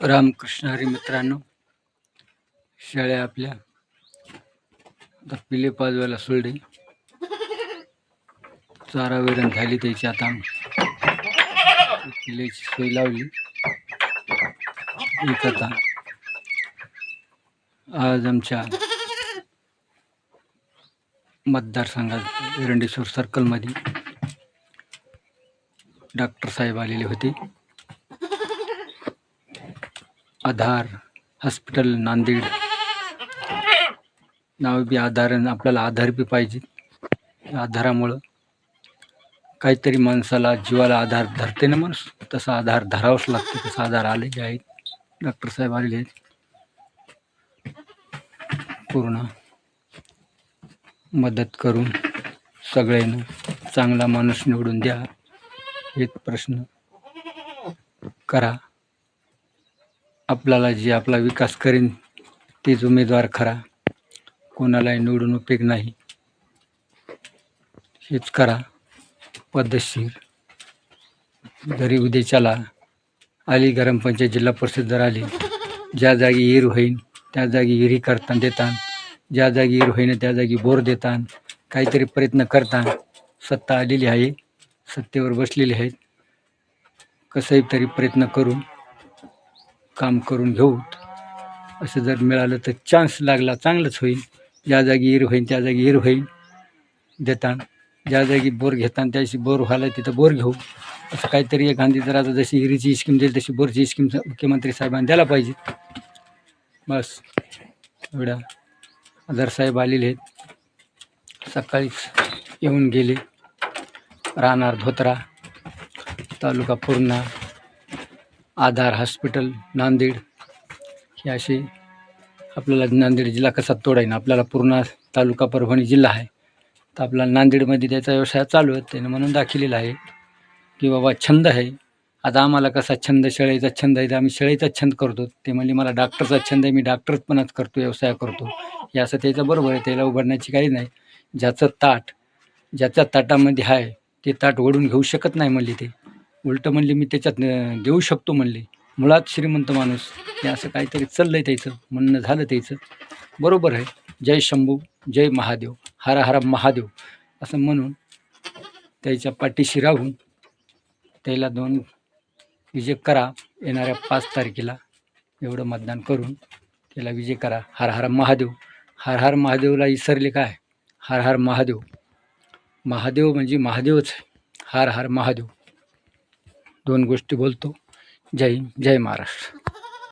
रामकृष्ण हरी मित्रांनो शाळा आपल्या आता पिले पाजवायला सोडले चारा वैरण झाली त्याची आता. पिल्याची सोय लावली. एक आता. आज आमच्या मतदारसंघात एरंडेश्वर सर्कलमध्ये डॉक्टर साहेब आलेले होते. आधार हॉस्पिटल नांदेड. नाव बी आधार आपल्याला आधार बी पाहिजे. आधारामुळं काहीतरी माणसाला जीवाला आधार धरते ना माणूस? तसा आधार धरावाच लागतो तसा आधार आलेले आहेत. डॉक्टर साहेब आलेले आहेत. पूर्ण मदत करून सगळ्यांना चांगला माणूस निवडून द्या. हे प्रश्न करा. आपल्याला जे आपला विकास करेन तेच उमेदवार खरा. कोणालाही निवडून उपयोग नाही. हेच करा. पद्धतशीर. जरी उद्याच्याला आली ग्रामपंचायत जिल्हा परिषद जर आली. ज्या जागी ईर होईन त्या जागी हिरी करता देतान. ज्या जागी ईर होईन त्या जागी बोर देतान. काहीतरी प्रयत्न करता सत्ता आलेली आहे. सत्तेवर बसलेली आहेत. कसंही तरी प्रयत्न करून काम करून घेऊ. असं जर मिळालं तर चान्स लागला चांगलंच होईल. ज्या जागी हिर होईन त्या जागी हिर होईन देतान. ज्या जागी बोर घेतान त्याशी बोर व्हायला तिथं बोर घेऊ. असं काहीतरी एखादी जर आता जशी हिरीची स्कीम देईल तशी बोरची स्कीम मुख्यमंत्री साहेबांनी द्यायला पाहिजे. बस. एवढ्या. आधार साहेब आलेले आहेत. सकाळीच येऊन गेले. राहणार धोत्रा. तालुका पूर्णा. आधार हॉस्पिटल नांदेड. हे असे आपल्याला नांदेड जिल्हा कसा तोडायना आपल्याला पूर्ण तालुका परभणी जिल्हा आहे. तर आपला नांदेडमध्ये त्याचा व्यवसाय चालू आहे त्यानं म्हणून दाखिलेला आहे. की बाबा छंद आहे. आता आम्हाला कसा छंद शेळीचा छंद आहे तर आम्ही शेळीचा छंद करतो. ते म्हणजे मला डॉक्टरचा छंद आहे मी डॉक्टरपणाच करतो व्यवसाय करतो. हे असं त्याचं बरोबर आहे त्याला उघडण्याची काही नाही. ज्याचं ताट ज्याच्या ताटामध्ये आहे ते ताट ओढून घेऊ शकत नाही म्हणले ते. उलटं म्हणले मी त्याच्यात देऊ शकतो म्हणले. मुळात श्रीमंत माणूस हे असं काहीतरी चाललं आहे त्याचं म्हणणं झालं त्याचं. बरोबर आहे. जय शंभू जय महादेव हर हर महादेव असं म्हणून त्याच्या पाठीशी राहून त्याला दोन विजय करा येणाऱ्या पाच तारखेला एवढं मतदान करून त्याला विजय करा. हर हर महादेव. हर हर महादेवला विसरले काय? हर हर महादेव. महादेव म्हणजे महादेवच. हर हर महादेव. दोन गोष्टी बोलतो. जय हिंद जय महाराष्ट्र.